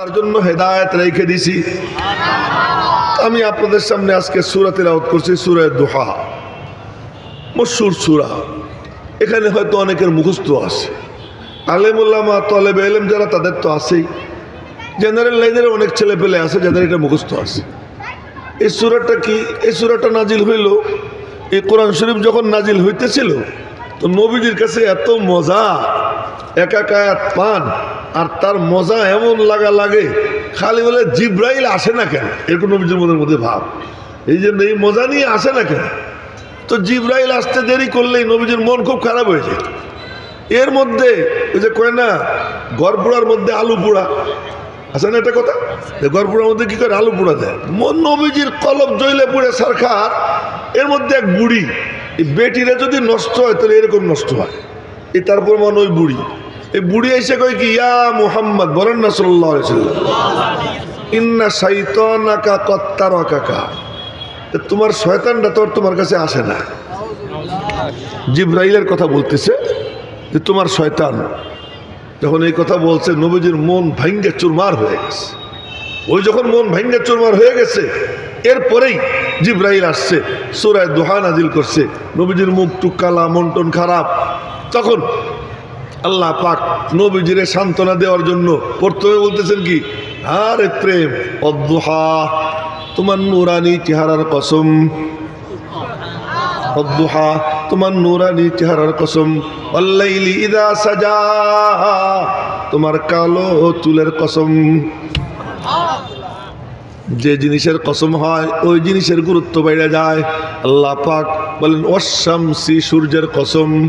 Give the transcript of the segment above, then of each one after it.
তার জন্য হেদায়ত রেখে দিছি। আমি আপনাদের সামনে আজকে সুরাতে আউট করছি, সুরে দোহা। মশুর সুরা। এখানে হয়তো অনেকের মুখস্থ আছে। আলেমুল্লামা তলেব এলেম যারা, তাদের তো আছেই। জেনারেল লাইনের অনেক ছেলে পেলে আছে যাদের এটা মুখস্থ আছে। এই সুরাটা কি? এই সুরাটা নাজিল হইল। এই কোরআন শরীফ যখন নাজিল হইতেছিল, তো নবীজির কাছে এত মজা, একা কায়াত পান। আর তার মজা এমন লাগা লাগে, খালি বলে জিব্রাইল আসে না কেন? এরকম নবীজির মনের মধ্যে ভাব। এই জন্য এই মজা নিয়ে আসে না কেন? তো জিব্রাইল আসতে দেরি করলেই নবীজির মন খুব খারাপ হয়ে যায়। এর মধ্যে ওই যে কয় না গড়পোড়ার মধ্যে আলু পোড়া। আছে না এটা কথা? গড়পোড়ার মধ্যে কী করে আলু পোড়া দেয় মন নবীজির কলব জইলে পুড়ে সরকার এর মধ্যে এক বুড়ি, এই বেটিরা যদি নষ্ট হয়, তাহলে এরকম নষ্ট হয়। এই তারপর মনে ওই বুড়ি। এই বুড়ি এসে কয় কি, ইয়া মুহাম্মদ, বলেন না সাল্লাহ ইন্না সাইতনাকা কত্তার কাকা তোমার শয়তানটা তোর তোমার কাছে আসে না। জিব্রাইলের কথা বলতেছে যে তোমার শয়তান যখন এই কথা বলছে, নবীজির মন ভাঙ্গে চুরমার হয়ে গেছে। ওই যখন মন ভাঙ্গে চুরমার হয়ে গেছে, এরপরেই জিব্রাইল আসছে সুরায় দোহা নাজিল করছে। নবীজির মুখ টুক কালা মন খারাপ। তখন আল্লাহ পাক নবীজিরে সান্ত্বনা দেওয়ার জন্য প্রথমে বলতেছেন কি, আরে প্রেম, অদ্দোহা, তোমার নুরানি চেহারার কসম। অদ্দুহা, তোমার নুরানি চেহারার কসম। ইদা সাজা, তোমার কালো চুলের কসম। যে জিনিসের কসম হয়, ওই জিনিসের গুরুত্ব বেড়ে যায়। আল্লাহ পাক বলেন অশামসি সূর্যের কসম।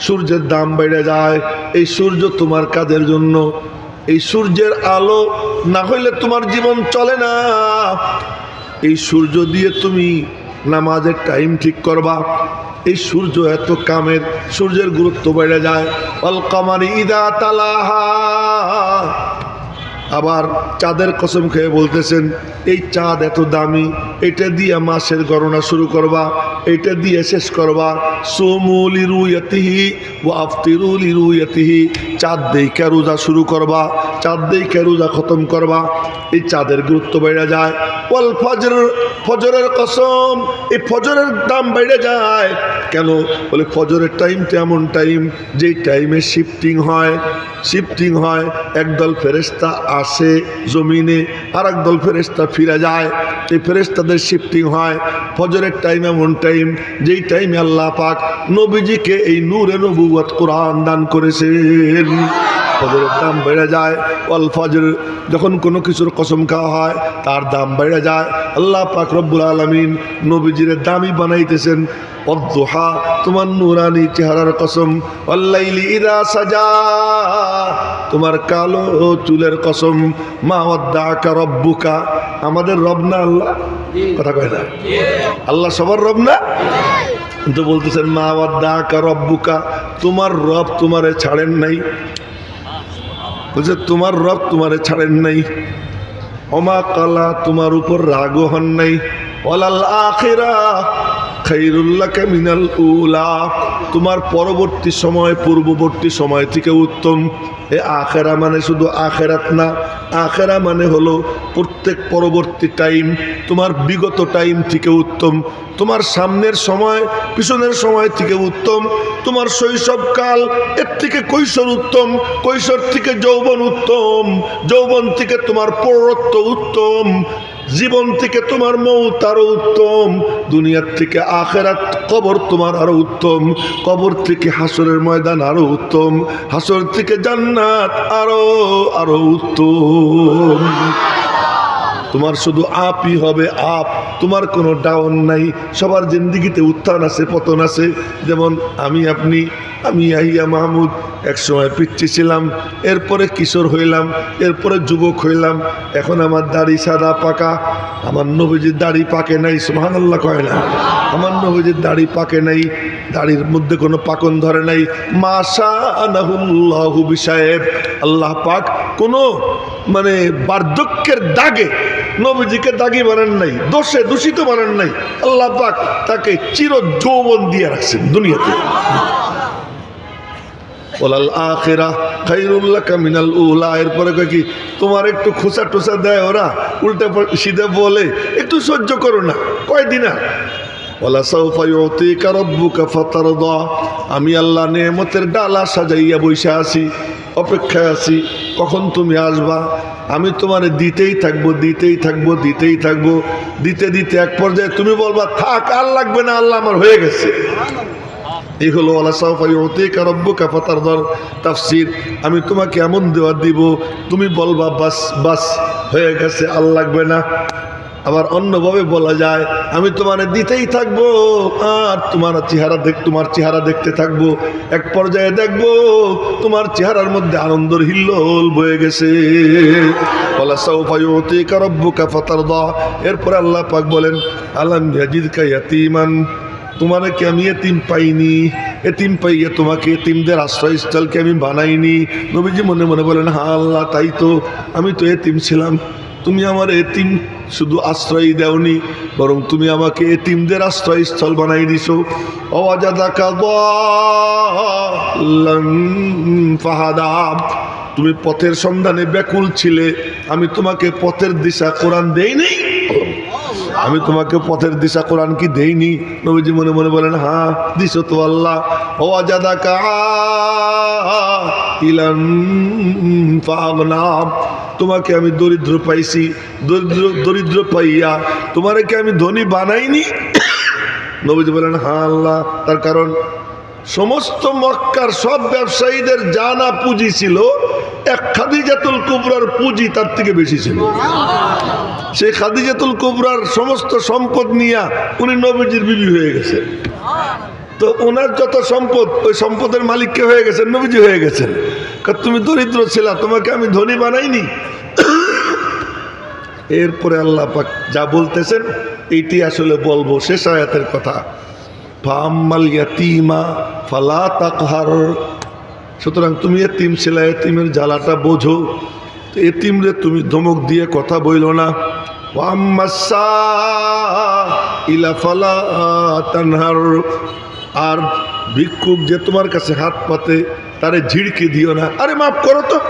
সূর্যের দাম বেড়ে যায়। এই সূর্য তোমার কাজের জন্য। এই সূর্যের আলো না হইলে তোমার জীবন চলে না। এই সূর্য দিয়ে তুমি নামাজের টাইম ঠিক করবা। এই সূর্য এত কামের, সূর্যের গুরুত্ব বেড়ে যায়। অলকামার ইদা তালাহা। আবার চাঁদের কসম খেয়ে বলতেছেন, এই চাঁদ এত দামি, এটা দিয়ে মাসের গণনা শুরু করবা, এটা দিয়ে শেষ করবা। সোমুলি রুয়াতিহি ও আফতিরুলি রুয়াতিহি চাঁদ দেইকা রোজা শুরু করবা, চাঁদ দেইকা রোজা খতম করবা। এই চাঁদের গুরুত্ব বেড়ে যায়। ওয়াল ফজর, ফজরের কসম, এই ফজরের দাম বেড়ে যায়। কেন? বলে ফজরের টাইমটা এমন টাইম যেই টাইমে শিফটিং হয়। শিফটিং হয়, একদল ফেরেস্তা আসে জমিনে আর একদল ফেরেস্তা ফিরে যায়। এই ফেরেস্তাদের শিফটিং হয়। ফজরের টাইম এমন টাইম যেই টাইমে আল্লাহ পাক নবীজিকে এই নূরে নবুয়ত কোরআন দান করেছেন। ফজরের দাম বেড়ে যায় অল ফজর যখন কোনো কিছুর কসম খাওয়া হয়, তার দাম বেড়ে যায়। আল্লাহ পাক আলমিন নবীজির দামি বানাইতেছেন অদ্দোহা তোমার নুরানি চেহারার কসম অল্লাইলি ইদা সাজা, তোমার কালো চুলের কসম, মা অদ্দাকা রব্বুকা, আমাদের রব না আল্লাহ? কথা কয় না? আল্লাহ সবার রব না? কিন্তু বলতেছেন, মা অদ্দাকা রব্বুকা, তোমার রব তোমারে ছাড়েন নাই। বলছে, তোমার রব তোমারে ছাড়েন নাই। অমা কালা, তোমার উপর রাগও হন নাই। অলাল আখেরা খাইরুল্লাহ মিনাল উলা। তোমার পরবর্তী সময়, পূর্ববর্তী সময় থেকে উত্তম। এ আখেরা মানে শুধু আখেরাত না, আখেরা মানে হলো প্রত্যেক পরবর্তী টাইম, তোমার বিগত টাইম থেকে উত্তম। তোমার সামনের সময়, পিছনের সময় থেকে উত্তম। তোমার শৈশবকাল, এর থেকে কৈশোর উত্তম। কৈশোর থেকে যৌবন উত্তম। যৌবন থেকে তোমার পৌরত্ব উত্তম। জীবন থেকে তোমার মৌত আরও উত্তম, দুনিয়ার থেকে আখেরাত কবর তোমার আরও উত্তম, কবর থেকে হাসরের ময়দান আরও উত্তম, হাসর থেকে জান্নাত আরও আরও উত্তম। তোমার শুধু আপই হবে আপ, তোমার কোনো ডাউন নাই, সবার জিন্দিগিতে উত্থান আছে, পতন আছে। যেমন আমি আপনি, আমি আহিয়া মাহমুদ একসময় পিচ্ছি ছিলাম, এরপরে কিশোর হইলাম, এরপরে যুবক হইলাম, এখন আমার দাড়ি সাদা, পাকা। আমার নবীজির দাড়ি পাকে নাই সুহানাল্লাহ কয় না। আমার নবীজির দাড়ি পাকে নাই, দাড়ির মধ্যে কোনো পাকন ধরে নাই। মাশা আনাহুল্লাহু আল্লাহ পাক কোনো মানে বার্ধক্যের দাগে নবীজিকে দাগি বানান নাই, দোষে দূষিত বানান নাই। আল্লাহ পাক তাকে চির যৌবন দিয়ে রাখছেন দুনিয়াতে। ওলাল আখেরা খাইরুল্লাহ কামিনাল উলা। এরপরে কয় কি, তোমার একটু খোসা টোসা দেয় ওরা, উল্টা সিধে বলে, একটু সহ্য করো না কয়দিন আর আমি আল্লাহ নেমতের ডালা সাজাইয়া বইসা আছি, অপেক্ষায় আছি, কখন তুমি আসবা? আমি তোমার দিতেই থাকব দিতেই থাকব দিতেই থাকব। দিতে দিতে এক পর্যায়ে তুমি বলবা, থাক, আর লাগবে না, আল্লাহ আমার হয়ে গেছে। এই হলো তাফসির। আমি তোমাকে এমন দেওয়া দিব, তুমি বলবা, বাস বাস, হয়ে গেছে, আর লাগবে না। আবার অন্যভাবে বলা যায়, আমি তোমার দিতেই থাকব, আর তোমার চেহারা দেখ, তোমার চেহারা দেখতে থাকব। এক পর্যায়ে দেখব, তোমার চেহারার মধ্যে আনন্দর হিল্লোল বয়ে গেছে। এরপরে আল্লাহ পাক বলেন, আলাম ইয়াজিদ কায়াতিমান তোমারে কি আমি এতিম পাইনি? এতিম পাইয়ে তোমাকে এতিমদের আশ্রয়স্থলকে আমি বানাইনি? নবীজি মনে মনে বলেন হা আল্লাহ, তাই তো। আমি তো এতিম ছিলাম। তুমি আমার এতিম, শুধু আশ্রয় দেওনি, বরং তুমি আমাকে এতিমদের আশ্রয়স্থল বানাই দিছো। ফাহাদা। তুমি পথের সন্ধানে ব্যাকুল ছিলে। আমি তোমাকে পথের দিশা কোরআন দেই নেই? আমি তোমাকে পথের দিশা কোরআন কি দেইনি? নবীজি মনে মনে বলেন হ্যাঁ দিছো তো আল্লাহ। ও আজাদা ইলান ফাগনাম তোমাকে আমি দরিদ্র পাইছি, দরিদ্র দরিদ্র পাইয়া তোমারে কি আমি ধনী বানাইনি? নবীজি বলেন হ্যাঁ আল্লাহ। তার কারণ, সমস্ত মক্কার সব ব্যবসায়ীদের জানা পুঁজি ছিল, এক খাদিজাতুল কুবরার পুঁজি তার থেকে বেশি ছিল। সেই খাদিজাতুল কুবরার সমস্ত সম্পদ নিয়া উনি নবীজির বিবি হয়ে গেছে। তো ওনার যত সম্পদ, ওই সম্পদের মালিককে হয়ে গেছেন? নবীজি হয়ে গেছেন। কারণ তুমি দরিদ্র ছিলা, তোমাকে আমি ধনী বানাইনি। এরপরে আল্লাহ পাক যা বলতেছেন, এইটি আসলে বলব শেষ আয়াতের কথা। ফাম্মাল ইয়াতিমা ফালা তাকহার। সুতরাং তুমি এতিম ছিলা, এতিমের জ্বালাটা বোঝো। তো এতিমরে তুমি ধমক দিয়ে কথা বইল না। তানহার। আর ভিক্ষুক যে তোমার কাছে হাত পাতে, তারে ঝিড়কি দিও না। আরে মাফ করো তো।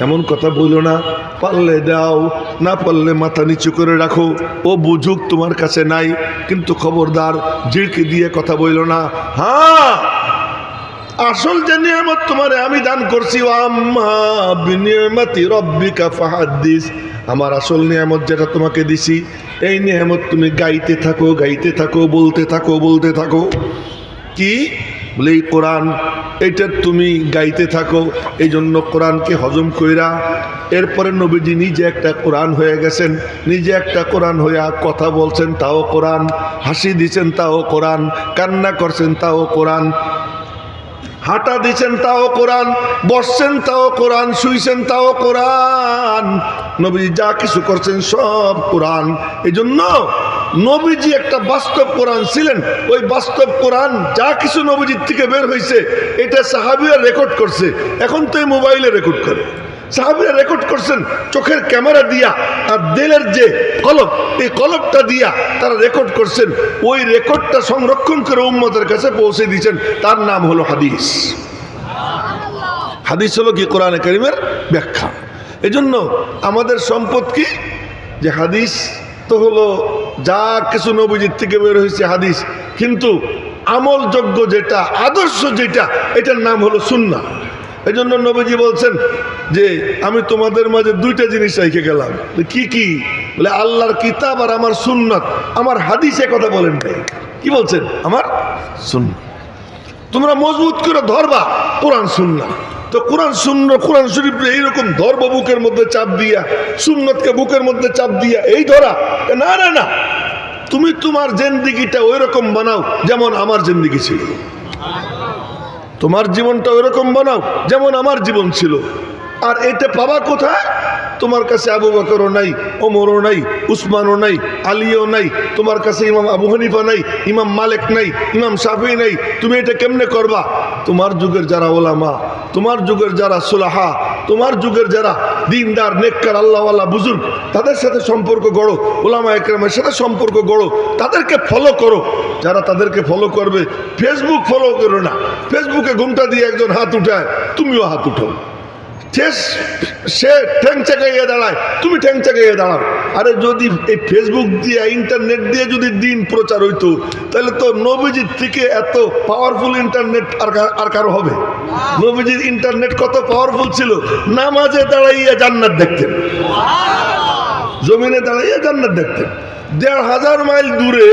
এমন কথা বলো না। পারলে দাও, না পারলে মাথা নিচু করে রাখো। ও বুঝুক তোমার কাছে নাই, কিন্তু খবরদার ঝিড়কি দিয়ে কথা বইল না। হ্যাঁ! আসল যে নিয়ামত তোমারে আমি দান করছি রব্বিকা ফাহাদ্দিস আমার আসল নিয়ামত যেটা তোমাকে দিছি, এই নিয়ামত তুমি গাইতে থাকো গাইতে থাকো, বলতে থাকো বলতে থাকো। কি? বলে, এই কোরআন এইটা তুমি গাইতে থাকো এই জন্য কোরআনকে হজম কইরা, এরপরে নবীজি নিজে একটা কোরআন হয়ে গেছেন, নিজে একটা কোরআন হইয়া কথা বলছেন, তাও কোরআন, হাসি দিছেন, তাও কোরআন, কান্না করছেন, তাও কোরআন। হাঁটা দিছেন তাও কোরআন, বসছেন তাও কোরআন, শুইছেন তাও কোরআন। নবীজি যা কিছু করছেন সব কোরআন। এই জন্য নবীজি একটা বাস্তব কোরআন ছিলেন। ওই বাস্তব কোরআন যা কিছু নবীজির থেকে বের হয়েছে এটা সাহাবিয়া রেকর্ড করছে। এখন তো এই মোবাইলে রেকর্ড করে। সাহাবিরা রেকর্ড করছেন, চোখের ক্যামেরা দিয়া আর দিলের যে কলব, এই কলবটা দিয়া তারা রেকর্ড করছেন, ওই রেকর্ডটা সংরক্ষণ করে উম্মতের কাছে পৌঁছে দিয়েছেন, তার নাম হলো হাদিস। হাদিস হলো কি? কোরআনে করিমের ব্যাখ্যা। এজন্য আমাদের সম্পদ কি? যে হাদিস তো হলো, যা কিছু নবীজির থেকে বের হয়েছে হাদিস, কিন্তু আমলযোগ্য যেটা, আদর্শ যেটা, এটার নাম হলো সুন্না এই জন্য নবীজি বলছেন যে আমি তোমাদের মাঝে দুইটা জিনিস রেখে গেলাম। কি কি? বলে, আল্লাহর কিতাব আর আমার সুন্নত। আমার হাদিসে কথা বলেন ভাই। কি বলছেন? আমার সুন্নত। তোমরা মজবুত করে ধরবা, কোরআন সুন্না তো কোরআন শূন্য কোরআন শরীফ এইরকম ধর্ম বুকের মধ্যে চাপ দিয়া, সুন্নতকে বুকের মধ্যে চাপ দিয়া এই ধরা। না না না। তুমি তোমার জেন্দিগিটা ওই রকম বানাও যেমন আমার জেন্দিগি ছিল। তোমার জীবনটা ওই রকম বানাও যেমন আমার জীবন ছিল। আর এটা পাবা কোথায়? তোমার কাছে আবু বকরও নাই, ওমরও নাই, উসমানও নাই, আলীও নাই, তোমার কাছে ইমাম আবু হানিফা নাই, ইমাম মালিক নাই, ইমাম শাফি নাই, তুমি এটা কেমনে করবা? তোমার যুগের যারা ওলামা, তোমার যুগের যারা সুলাহা, তোমার যুগের যারা দিনদার, নেককার, আল্লাহওয়ালা বুজুর্গ, তাদের সাথে সম্পর্ক গড়ো, ওলামা একরামের সাথে সম্পর্ক গড়ো, তাদেরকে ফলো করো। যারা তাদেরকে ফলো করবে ফেসবুক ফলো করো না। ফেসবুকে ঘুমটা দিয়ে একজন হাত উঠায়, তুমিও হাত উঠাও। সে ঠ্যাং চাকাইয়ে দাঁড়ায়, তুমি ঠ্যাং দাঁড়াও। আরে যদি এই ফেসবুক দিয়ে ইন্টারনেট দিয়ে যদি দিন প্রচার হইতো, তাহলে তো থেকে এত পাওয়ারফুল ইন্টারনেট হবে? ইন্টারনেট কত পাওয়ারফুল ছিল? নামাজে দাঁড়াইয়া জান্নাত দেখতেন। জমিনে দাঁড়াইয়া জান্নাত দেখতেন। দেড় হাজার মাইল দূরে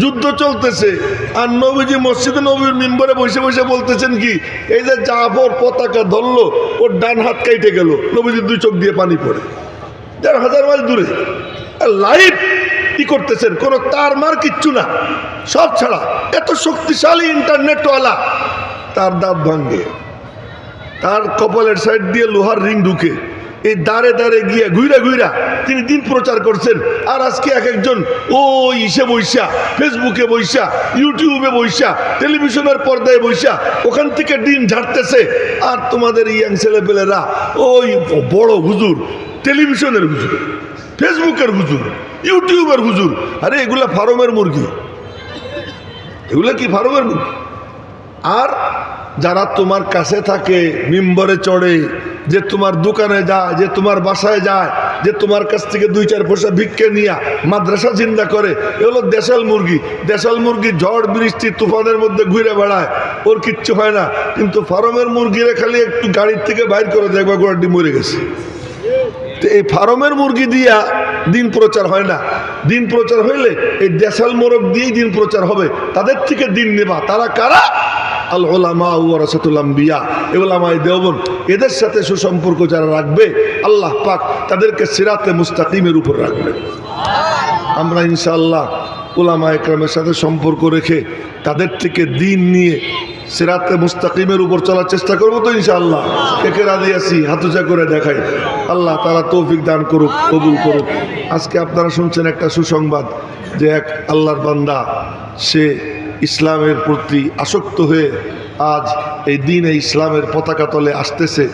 যুদ্ধ চলতেছে। আর নবীজি মসজিদে নবীর মিম্বরে বসে বসে বলতেছেন কি, এই যে জাফর পতাকা ধরলো, ওর ডান হাত কাইটে গেল। নবীজির দুই চোখ দিয়ে পানি পড়ে। দেড় হাজার মাইল দূরে। লাইভ কি করতেছেন? কোনো তার মার কিচ্ছু না। সব ছাড়া। এত শক্তিশালী ইন্টারনেটওয়ালা। তার দাঁত ভাঙ্গে তার কপালের সাইড দিয়ে লোহার রিং ঢুকে। এই দাঁড়ে দাঁড়ে গিয়ে ঘুইরা ঘুইরা তিনি দিন প্রচার করছেন। আর আজকে এক একজন ও ইসে বৈশা, ফেসবুকে বৈশা, ইউটিউবে বৈশা, টেলিভিশনের পর্দায় বৈশা, ওখান থেকে দিন ঝাড়তেছে। আর তোমাদের ইয়াং ছেলেপেলেরা, ওই বড় হুজুর, টেলিভিশনের হুজুর, ফেসবুকের হুজুর, ইউটিউবের হুজুর। আরে এগুলা ফার্মের মুরগি। এগুলা কি ফার্মের মুরগি? আর যারা তোমার কাছে থাকে, মিম্বরে চড়ে যে তোমার দোকানে যায় যে তোমার বাসায় যায়, যে তোমার কাছ থেকে দুই, চার পয়সা ভিক্ষে নিয়া মাদ্রাসা চিন্তা করে এগুলো দেশাল মুরগি। দেশাল মুরগি ঝড়, বৃষ্টি, তুফানের মধ্যে ঘুরে বেড়ায়। ওর কিচ্ছু হয় না। কিন্তু ফার্মের মুরগিরে খালি একটু গাড়ির থেকে বাইর করে দেখবা গোড়াটি মরে গেছে। তো এই ফার্মের মুরগি দিয়া দিন প্রচার হয় না। দিন প্রচার হইলে এই দেশাল মোরগ দিয়েই দিন প্রচার হবে। তাদের থেকে দিন নেবা। তারা কারা? আল ওলামা ওয়ারাসাতুল আম্বিয়া, এ ওলামাই দেওবন এদের সাথে সুসম্পর্ক যারা রাখবে, আল্লাহ পাক তাদেরকে সিরাতে মুস্তাকিমের উপর রাখবে। আমরা ইনশাআল্লাহ ওলামা একরামের সাথে সম্পর্ক রেখে তাদের থেকে দিন নিয়ে সেরাতে মুস্তাকিমের উপর চলার চেষ্টা করব তো ইনশাআল্লাহ। একে রাজি আছি? হাতুচা করে দেখাই। আল্লাহ তারা তৌফিক দান করুক, কবুল করুক। আজকে আপনারা শুনছেন একটা সুসংবাদ যে এক আল্লাহর বান্দা, সে ইসলামের প্রতি আসক্ত হয়ে আজ এই দিনে ইসলামের পতাকা তলে আসতেছে,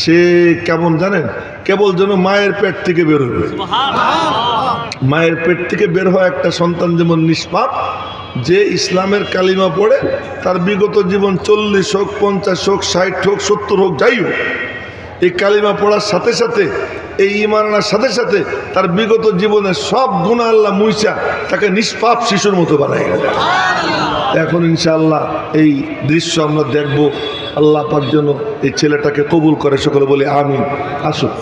সে কেমন জানেন? কেবল যেন মায়ের পেট থেকে বের হবে। মায়ের পেট থেকে বের হওয়া একটা সন্তান যেমন নিষ্পাপ, যে ইসলামের কালিমা পড়ে, তার বিগত জীবন চল্লিশ হোক, পঞ্চাশ হোক, ষাট হোক, সত্তর হোক, যাই হোক, এই কালিমা পড়ার সাথে সাথে এই ইমান আনার সাথে সাথে তার বিগত জীবনের সব গুণা আল্লাহ মুইসা তাকে নিষ্পাপ শিশুর মতো বানাই গেল। এখন ইনশাআল্লাহ এই দৃশ্য আমরা দেখব। আল্লাহ পাক জন্য এই ছেলেটাকে কবুল করে, সকলে বলে আমি আসুক